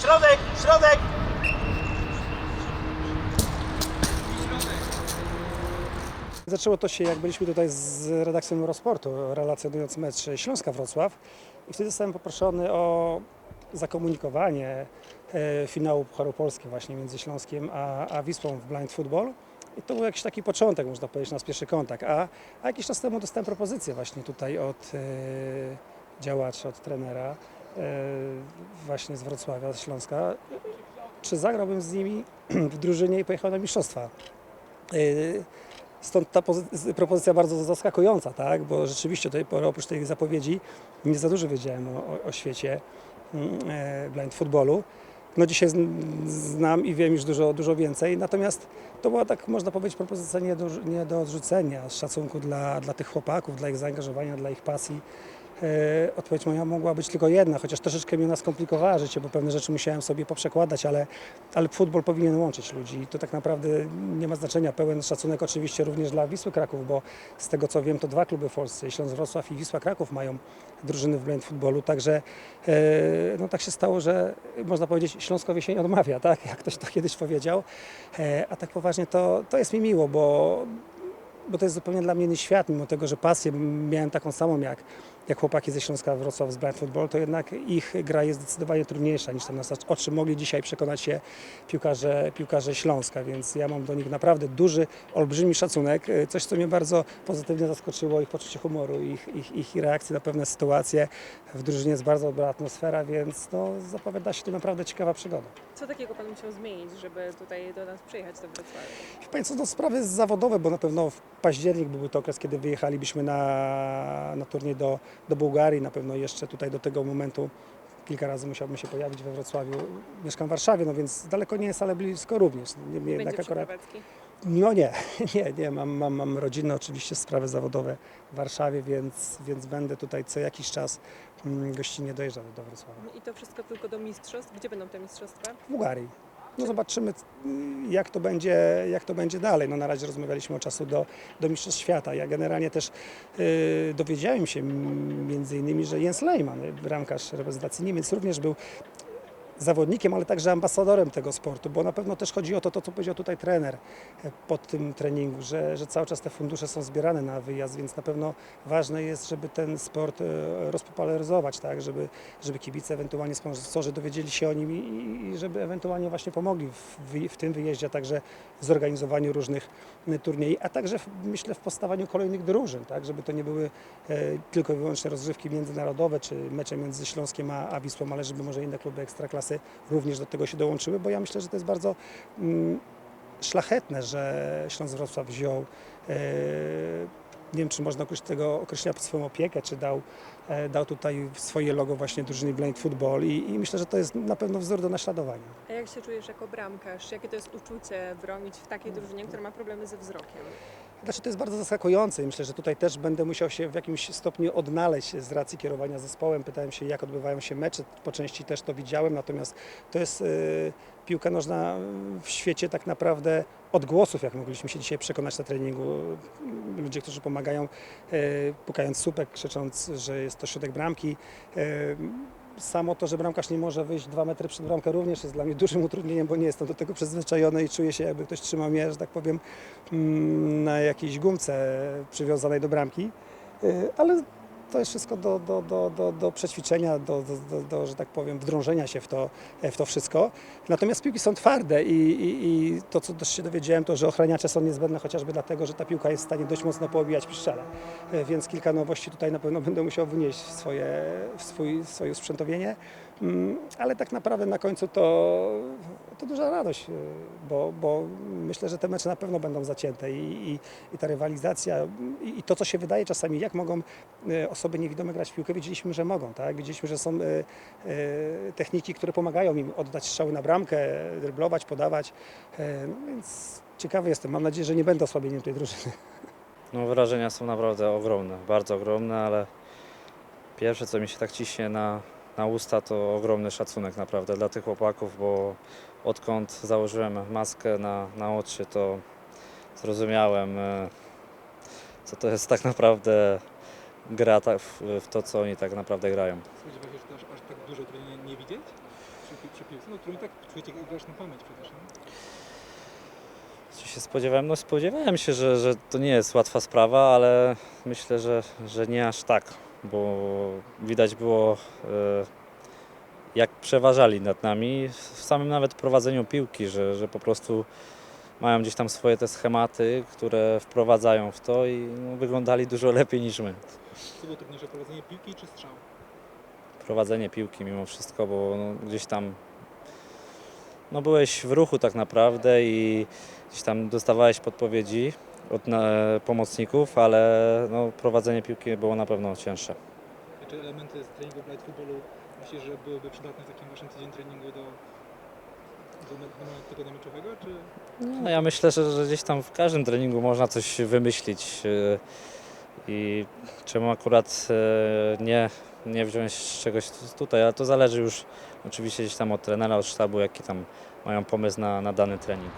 Środek, środek! Zaczęło to się, jak byliśmy tutaj z redakcją Eurosportu, relacjonując mecz Śląska-Wrocław i wtedy zostałem poproszony o zakomunikowanie e, finału Pucharu Polski właśnie między Śląskiem a, a Wisłą w blind football. I to był jakiś taki początek, można powiedzieć, nasz pierwszy kontakt. A, a jakiś czas temu dostałem propozycję właśnie tutaj od e, działacza, od trenera e, właśnie z Wrocławia, z Śląska, czy zagrałbym z nimi w drużynie i pojechał na mistrzostwa. E, Stąd ta pozy- propozycja bardzo zaskakująca, tak? bo rzeczywiście do tej pory oprócz tej zapowiedzi nie za dużo wiedziałem o, o, świecie mm, e, blind footballu. No dzisiaj zn- znam i wiem już dużo, dużo więcej, natomiast to była tak można powiedzieć propozycja nie do, nie do odrzucenia z szacunku dla, dla tych chłopaków, dla ich zaangażowania, dla ich pasji. E, Odpowiedź moja mogła być tylko jedna, chociaż troszeczkę mi ona skomplikowała życie, bo pewne rzeczy musiałem sobie poprzekładać, ale, ale futbol powinien łączyć ludzi i to tak naprawdę nie ma znaczenia. Pełen szacunek oczywiście również dla Wisły Kraków, bo z tego co wiem to dwa kluby w Polsce, Śląsk Wrocław i Wisła Kraków mają drużyny w blind footballu, także e, no tak się stało, że można powiedzieć Śląskowie się nie odmawia, tak? jak ktoś to kiedyś powiedział, e, a tak poważnie to, to jest mi miło, bo, bo to jest zupełnie dla mnie inny świat, mimo tego, że pasję miałem taką samą jak, jak chłopaki ze Śląska Wrocław z Blind Football, to jednak ich gra jest zdecydowanie trudniejsza niż tam na o czym mogli dzisiaj przekonać się piłkarze, piłkarze Śląska, więc ja mam do nich naprawdę duży, olbrzymi szacunek, e, coś co mnie bardzo pozytywnie zaskoczyło, ich poczucie humoru, ich, ich, ich reakcje na pewne sytuacje. W drużynie jest bardzo dobra atmosfera, więc no, zapowiada się tu naprawdę ciekawa przygoda. Co takiego Pan musiał zmienić, żeby tutaj do nas przyjechać do Wrocławia? Wie Państwo, to sprawy zawodowe, bo na pewno w październik byłby to okres, kiedy wyjechalibyśmy na, na turniej do, do Bułgarii. Na pewno jeszcze tutaj do tego momentu kilka razy musiałbym się pojawić we Wrocławiu. Mieszkam w Warszawie, no więc daleko nie jest, ale blisko również. Niemniej Będzie jednak akurat, no nie, nie, nie. Mam, mam, mam rodzinne oczywiście sprawy zawodowe w Warszawie, więc, więc będę tutaj co jakiś czas mm, gościnnie dojeżdżał do Wrocławia. I to wszystko tylko do mistrzostw? Gdzie będą te mistrzostwa? w Bułgarii. No zobaczymy, jak to będzie, jak to będzie dalej. No na razie rozmawialiśmy o czasu do, do Mistrzostw Świata. Ja generalnie też y, dowiedziałem się między innymi, że Jens Lehmann, bramkarz reprezentacji Niemiec, również był zawodnikiem, ale także ambasadorem tego sportu, bo na pewno też chodzi o to, to co powiedział tutaj trener e, po tym treningu, że, że cały czas te fundusze są zbierane na wyjazd, więc na pewno ważne jest, żeby ten sport e, rozpopularyzować, tak, żeby, żeby kibice, ewentualnie sponsorzy dowiedzieli się o nim i, i żeby ewentualnie właśnie pomogli w, w tym wyjeździe, a także w zorganizowaniu różnych e, turniej, a także w, myślę w powstawaniu kolejnych drużyn, tak, żeby to nie były e, tylko i wyłącznie rozgrywki międzynarodowe, czy mecze między Śląskiem a, a Wisłą, ale żeby może inne kluby ekstraklasy również do tego się dołączyły, bo ja myślę, że to jest bardzo mm, szlachetne, że Śląsk Wrocław wziął, e, nie wiem czy można określić tego określenia pod swoją opiekę, czy dał, e, dał tutaj swoje logo właśnie drużyny Blind Football i, i myślę, że to jest na pewno wzór do naśladowania. A jak się czujesz jako bramkarz? Jakie to jest uczucie bronić w takiej drużynie, która ma problemy ze wzrokiem? Znaczy to jest bardzo zaskakujące i myślę, że tutaj też będę musiał się w jakimś stopniu odnaleźć z racji kierowania zespołem. Pytałem się, jak odbywają się mecze, po części też to widziałem, natomiast to jest e, piłka nożna w świecie tak naprawdę odgłosów, jak mogliśmy się dzisiaj przekonać na treningu. Ludzie, którzy pomagają, e, pukając słupek, krzycząc, że jest to środek bramki. E, Samo to, że bramkarz nie może wyjść dwa metry przed bramkę również jest dla mnie dużym utrudnieniem, bo nie jestem do tego przyzwyczajony i czuję się jakby ktoś trzymał mnie, że tak powiem, mm, na jakiejś gumce przywiązanej do bramki. Y, Ale to jest wszystko do, do, do, do, do przećwiczenia, do, do, do, do, że tak powiem, wdrążenia się w to, w to wszystko. Natomiast piłki są twarde i, i, i to, co też się dowiedziałem, to, że ochraniacze są niezbędne chociażby dlatego, że ta piłka jest w stanie dość mocno poobijać przy strzele. Y, Więc kilka nowości tutaj na pewno będę musiał wnieść w swoje, w swój, swoje usprzętowienie. Mm, Ale tak naprawdę na końcu to, to duża radość, y, bo, bo myślę, że te mecze na pewno będą zacięte i, i, i ta rywalizacja i, i to, co się wydaje czasami, jak mogą y, osoby niewidome grać w piłkę, wiedzieliśmy, że mogą, tak? Widzieliśmy, że są y, techniki, które pomagają im oddać strzały na bramkę, dryblować, podawać, no więc ciekawy jestem. Mam nadzieję, że nie będę osłabieniem tej drużyny. No wrażenia są naprawdę ogromne, bardzo ogromne, ale pierwsze co mi się tak ciśnie na, na usta to ogromny szacunek naprawdę dla tych chłopaków, bo odkąd założyłem maskę na, na oczy to zrozumiałem e, co to jest tak naprawdę gra w, w to, co oni tak naprawdę grają. Spodziewa się, że też aż tak dużo tutaj nie, nie widzieć przy, pi- przy piłce, no i tak czujecie, grasz na pamięć przecież, nie? Co się spodziewałem? No spodziewałem się, że, że to nie jest łatwa sprawa, ale myślę, że, że nie aż tak, bo widać było e, jak przeważali nad nami w samym nawet prowadzeniu piłki, że, że po prostu mają gdzieś tam swoje te schematy, które wprowadzają w to i no, wyglądali dużo lepiej niż my. Co było trudniejsze, prowadzenie piłki czy strzał? prowadzenie piłki mimo wszystko, bo no, gdzieś tam no, byłeś w ruchu tak naprawdę i gdzieś tam dostawałeś podpowiedzi od pomocników, ale no, prowadzenie piłki było na pewno cięższe. A Czy elementy z treningu Blight Footballu myślisz, że byłyby przydatne w takim waszym tydzień treningu do, do, do meczowego, czy No, ja myślę, że, że gdzieś tam w każdym treningu można coś wymyślić yy, i czemu akurat yy, nie, nie wziąć czegoś tu- tutaj, ale to zależy już oczywiście gdzieś tam od trenera, od sztabu, jaki tam mają pomysł na, na dany trening.